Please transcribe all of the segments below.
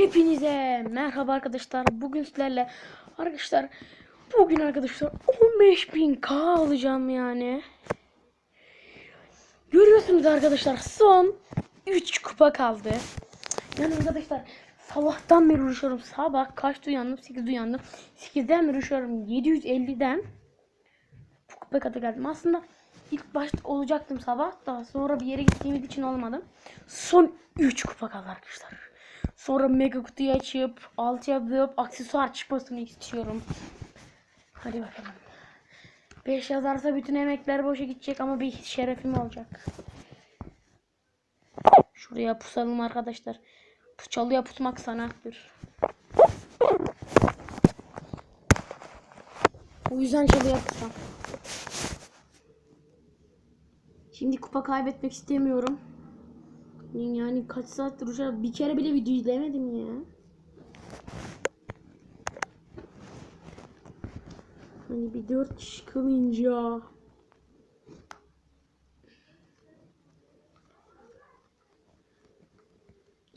Hepinize merhaba arkadaşlar. Bugün sizlerle arkadaşlar bugün arkadaşlar 15.000k alacağım yani. Görüyorsunuz arkadaşlar son 3 kupa kaldı. Yani arkadaşlar sabahtan beri uğraşıyorum. Sabah kaçta uyandım? 8'de uyandım. 8'den beri uğraşıyorum. 750'den bu kupa kadar geldim. Aslında ilk başta olacaktım sabah da sonra bir yere gittiğimiz için olmadım. Son 3 kupa kaldı arkadaşlar. Sonra mega kutuyu açıp alt yapıp aksesuar çıkmasını istiyorum. Hadi bakalım. 5 yazarsa bütün emekler boşa gidecek ama bir şerefim olacak. Şuraya pusalım arkadaşlar. Çalıya pusmak sanattır. O yüzden çalıya pusam. Şimdi kupa kaybetmek istemiyorum. Yani kaç saattir uçarak bir kere bile video izlemedim ya. Hani bir dört kişi kalınca.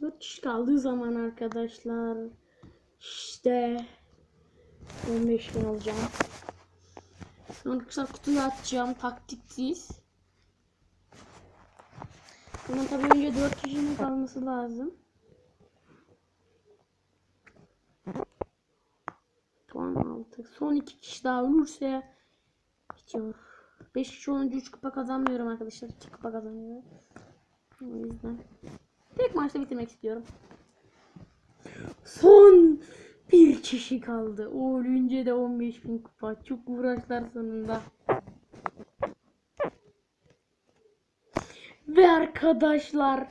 Dört kişi kaldığı zaman arkadaşlar işte 15 bin alacağım. Sonra kutuyu açacağım taktiksiz. Bunun tabii önce 4 kişinin kalması lazım. Son 6. Son 2 kişi daha ölürse bitiyor. 5 kişi olunca 3 kupa kazanmıyorum arkadaşlar. 2 kupa kazanıyorum. O yüzden tek maçta bitirmek istiyorum. Son bir kişi kaldı. O ölünce de 15.000 kupa. Çok uğraşlar sonunda. Ve arkadaşlar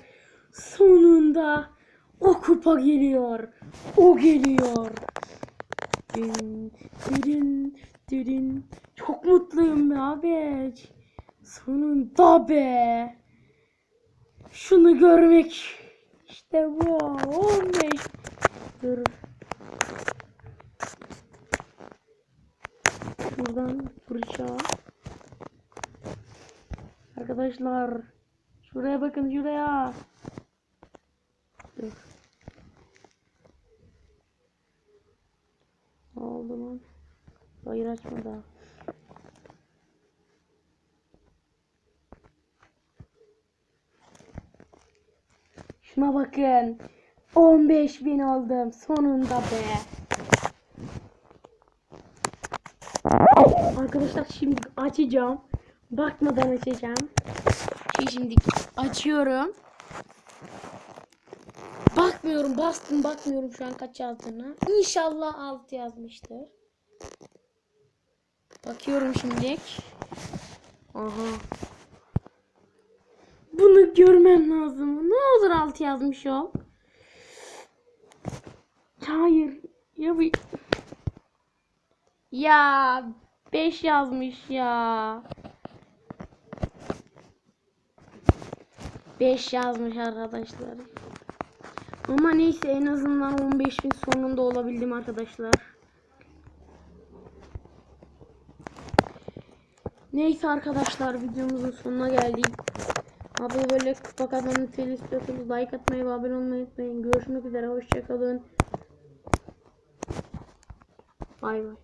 sonunda o kupa geliyor. O geliyor. Dün, dün, dün. Çok mutluyum be abi. Sonunda be. Şunu görmek. İşte bu. 15. Dur. Şuradan fırça. Arkadaşlar. Şuraya bakın şuraya. Dur. Ne oldu lan? Hayır açma daha. Şuna bakın. 15 bin aldım. Sonunda be. Arkadaşlar şimdi açacağım. Bakmadan açacağım. Şey şimdi açıyorum. Bakmıyorum bastım bakmıyorum şu an kaç yazdığını. İnşallah 6 yazmıştır. Bakıyorum şimdi. Aha. Bunu görmem lazım. Ne olur 6 yazmış ol. Hayır. Ya bu... Ya 5 yazmış ya. 5 yazmış arkadaşlar. Ama neyse en azından 15 bin sonunda olabildim arkadaşlar. Neyse arkadaşlar videomuzun sonuna geldik. Abi böyle kupa kazanmayı istiyorsanız like atmayı ve abone olmayı unutmayın. Görüşmek üzere hoşçakalın. Bay bay.